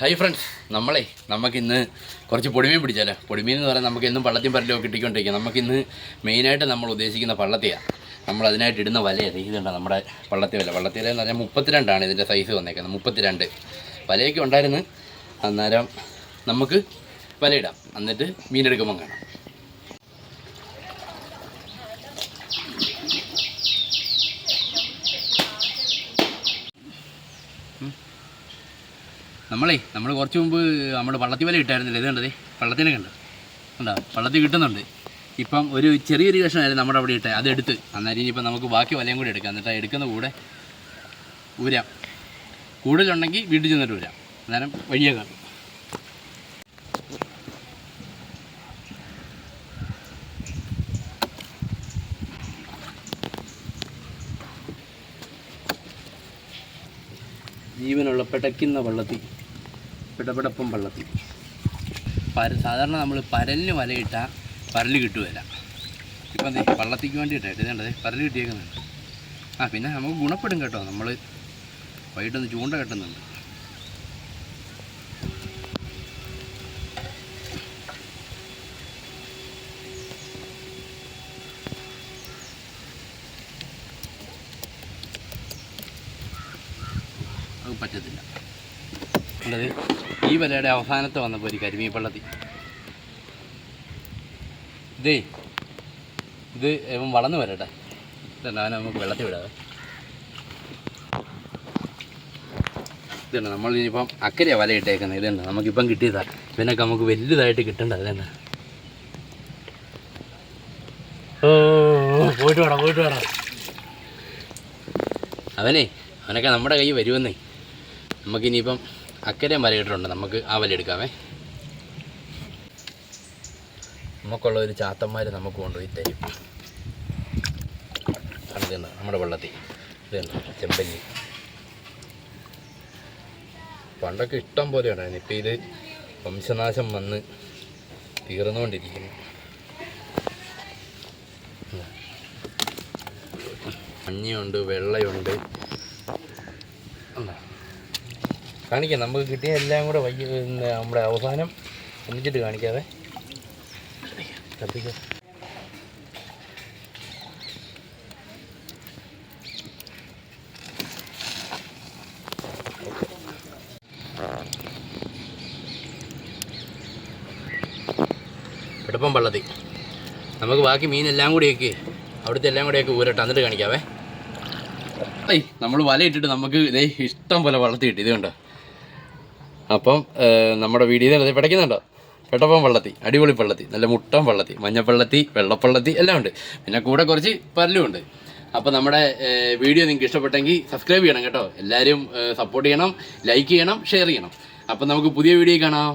Hi friends നമ്മളെ നമുക്കിന്ന് കുറച്ച് പൊടിമീൻ പിടിച്ചാലോ? പൊടിമീൻ എന്ന് പറയാൻ നമുക്ക് എന്നും പള്ളത്തിയും പരലും കിട്ടിക്കൊണ്ടിരിക്കുക നമുക്കിന്ന് മെയിനായിട്ട് നമ്മൾ ഉദ്ദേശിക്കുന്ന പള്ളത്തിയാണ് നമ്മൾ അതിനായിട്ട് ഇടുന്ന വലയത് ഇതുണ്ട് നമ്മുടെ പള്ളത്തി വല. പള്ളത്തി എന്ന് പറഞ്ഞാൽ മുപ്പത്തിരണ്ടാണ് ഇതിന്റെ സൈസ് വന്നേക്കുന്നത്. മുപ്പത്തിരണ്ട്. വലയൊക്കെ ഉണ്ടായിരുന്നു. അന്നേരം നമുക്ക് വലയിടാം. എന്നിട്ട് മീനെടുക്കുമ്പം കാണാം. നമ്മളേ നമ്മൾ കുറച്ച് മുമ്പ് നമ്മൾ വള്ളത്തി വല ഇട്ടായിരുന്നില്ല? ഇത് കണ്ടതേ? വള്ളത്തിനെ കണ്ടു കണ്ടോ? പള്ളത്തി കിട്ടുന്നുണ്ട്. ഇപ്പം ഒരു ചെറിയൊരു കഷ്ണമായിരുന്നു നമ്മുടെ അവിടെ ഇട്ടേ. അതെടുത്ത്. അന്നേരം ഇനിയിപ്പം നമുക്ക് ബാക്കി വലയും കൂടി എടുക്കാം. എന്നിട്ട് എടുക്കുന്ന കൂടെ ഊരാം. കൂടുതലുണ്ടെങ്കിൽ വീട്ടിൽ ചെന്നിട്ട് ഊരാം. അന്നേരം വഴിയേ കാണും. ജീവനുള്ള പെടയ്ക്കുന്ന വള്ളത്തി പിടപിടപ്പം വെള്ളത്തിൽ. പര സാധാരണ നമ്മൾ പരലിന് വലയിട്ടാൽ പരൽ കിട്ടുകയില്ല. ഇപ്പം വള്ളത്തിക്ക് വേണ്ടിയിട്ടായിട്ട് ഇതേണ്ടത് പരൽ കിട്ടിയേക്കുന്നുണ്ട്. ആ പിന്നെ നമുക്ക് ഗുണപ്പെടും കേട്ടോ. നമ്മൾ വൈകിട്ടൊന്ന് ചൂണ്ട കെട്ടുന്നുണ്ട്. പറ്റത്തില്ല. ഉള്ളത് ഈ വലയുടെ അവസാനത്ത് വന്നപ്പോൾ ഒരു കരിമീൻ പള്ളത്തി ഇതേ ഇത് ഇവൻ വളർന്നു വരട്ടെ. അവനെ നമുക്ക് വെള്ളത്തിൽ വിടാതെ ഇതുണ്ട് നമ്മൾ ഇനിയിപ്പം അക്കരെയാണ് വല ഇട്ടേക്കുന്നത്. ഇതുണ്ട് നമുക്കിപ്പം കിട്ടിയതാ. ഇവനൊക്കെ നമുക്ക് വലുതായിട്ട് കിട്ടണ്ട അതന്നെ പോയിട്ട് വേണം പോയിട്ട് വേണം അവനെ അവനൊക്കെ നമ്മുടെ കൈ വരുമെന്നേ. നമുക്കിനിയിപ്പം അക്കരയും വരയിട്ടുണ്ട് നമുക്ക് ആ വല എടുക്കാമേ. നമുക്കുള്ള ഒരു ചാത്തന്മാർ നമുക്ക് കൊണ്ടുപോയി തരും. അത് നമ്മുടെ വെള്ളത്തിൽ. ചെമ്പല്ലി. പണ്ടൊക്കെ ഇഷ്ടം പോലെ ഉണ്ടായിരുന്നു ഇപ്പം ഇത് വംശനാശം വന്ന് തീർന്നുകൊണ്ടിരിക്കുന്നു. മഞ്ഞയുണ്ട് വെള്ളയുണ്ട് ഉണ്ടോ? കാണിക്കാം. നമുക്ക് കിട്ടിയ എല്ലാം കൂടെ വൈകി നമ്മുടെ അവസാനം ഒന്നിച്ചിട്ട് കാണിക്കാതെ കത്തിക്കാം. എടുപ്പം പള്ളത്തി. നമുക്ക് ബാക്കി മീനെല്ലാം കൂടിയൊക്കെ അവിടുത്തെ എല്ലാം കൂടെയൊക്കെ ഊരട്ട്. എന്നിട്ട് കാണിക്കാവേ. നമ്മൾ വല ഇട്ടിട്ട് നമുക്ക് ഇതേ ഇഷ്ടം പോലെ വളർത്തി കിട്ടി. അപ്പം നമ്മുടെ വീഡിയോയിൽ അത് പിടയ്ക്കുന്നുണ്ടോ? പെട്ടപ്പം വെള്ളത്തി അടിപൊളി പള്ളത്തി നല്ല മുട്ടൻ പള്ളത്തി മഞ്ഞപ്പള്ളത്തി വെള്ളപ്പള്ളത്തി എല്ലാം ഉണ്ട്. പിന്നെ കൂടെ കുറച്ച് പല്ലുമുണ്ട് അപ്പോൾ നമ്മുടെ വീഡിയോ നിങ്ങൾക്ക് ഇഷ്ടപ്പെട്ടെങ്കിൽ സബ്സ്ക്രൈബ് ചെയ്യണം കേട്ടോ. എല്ലാവരും സപ്പോർട്ട് ചെയ്യണം ലൈക്ക് ചെയ്യണം ഷെയർ ചെയ്യണം. അപ്പം നമുക്ക് പുതിയ വീഡിയോ കാണാം.